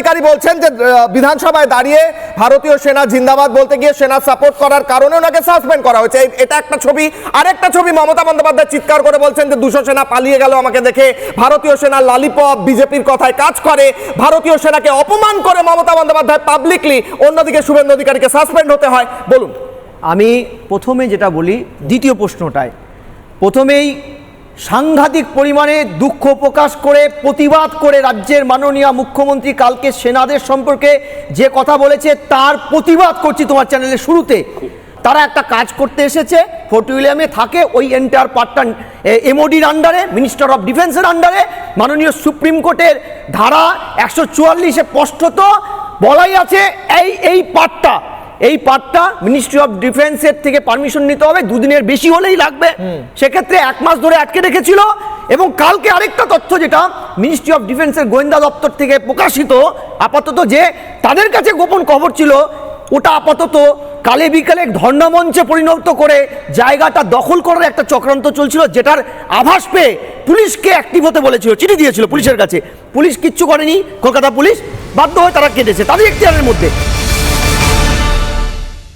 অধিকারী বলছেন যে বিধানসভায় দাঁড়িয়ে ভারতীয় সেনা জিন্দাবাদ বলতে গিয়ে সেনা সাপোর্ট করার কারণে ওনাকে সাসপেন্ড করা হয়েছে। এটা একটা ছবি। আরেকটা ছবি মমতা বন্দ্যোপাধ্যায় চিৎকার করে বলছেন যে, দুশো সেনা পালিয়ে গেল আমাকে দেখে। ভারতীয় সেনা লালিপপ বিজেপির কথায় কাজ করে। ভারতীয় সেনাকে অপমান করে মমতা বন্দ্যোপাধ্যায় পাবলিকলি অন্যদিকে শুভেন্দু অধিকারীকে সাসপেন্ড হতে হয়। বলুন। আমি প্রথমে যেটা বলি, দ্বিতীয় প্রশ্নটায়। প্রথমেই সাংঘাতিক পরিমাণে দুঃখ প্রকাশ করে, প্রতিবাদ করে রাজ্যের মাননীয় মুখ্যমন্ত্রী কালকে সেনাদের সম্পর্কে যে কথা বলেছে, তার প্রতিবাদ করছি তোমার চ্যানেলের শুরুতে। তারা একটা কাজ করতে এসেছে, ফোর্ট উইলিয়ামে থাকে, ওই এন্টার পার্টটা এমওডির আন্ডারে মিনিস্টার অফ ডিফেন্সের আন্ডারে মাননীয় সুপ্রিম কোর্টের ধারা একশো চুয়াল্লিশে স্পষ্টত বলাই আছে, এই এই পার্টটা এই পার্টটা মিনিস্ট্রি অফ ডিফেন্সের থেকে পারমিশন নিতে হবে দুদিনের বেশি হলেই লাগবে। সেক্ষেত্রে এক মাস ধরে আটকে রেখেছিল এবং কালকে আরেকটা তথ্য যেটা মিনিস্ট্রি অফ ডিফেন্সের গোয়েন্দা দপ্তর থেকে প্রকাশিত আপাতত যে তাদের কাছে গোপন খবর ছিল ওটা আপাতত কালে বিকালে ধর্ণা মঞ্চে পরিণত করে জায়গাটা দখল করার একটা চক্রান্ত চলছিল যেটার আভাস পেয়ে পুলিশকে অ্যাক্টিভ হতে বলেছিল চিঠি দিয়েছিল পুলিশের কাছে। পুলিশ কিচ্ছু করেনি কলকাতা পুলিশ বাধ্য হয়ে তারা কেটেছে তাদের এখতিয়ারের মধ্যে।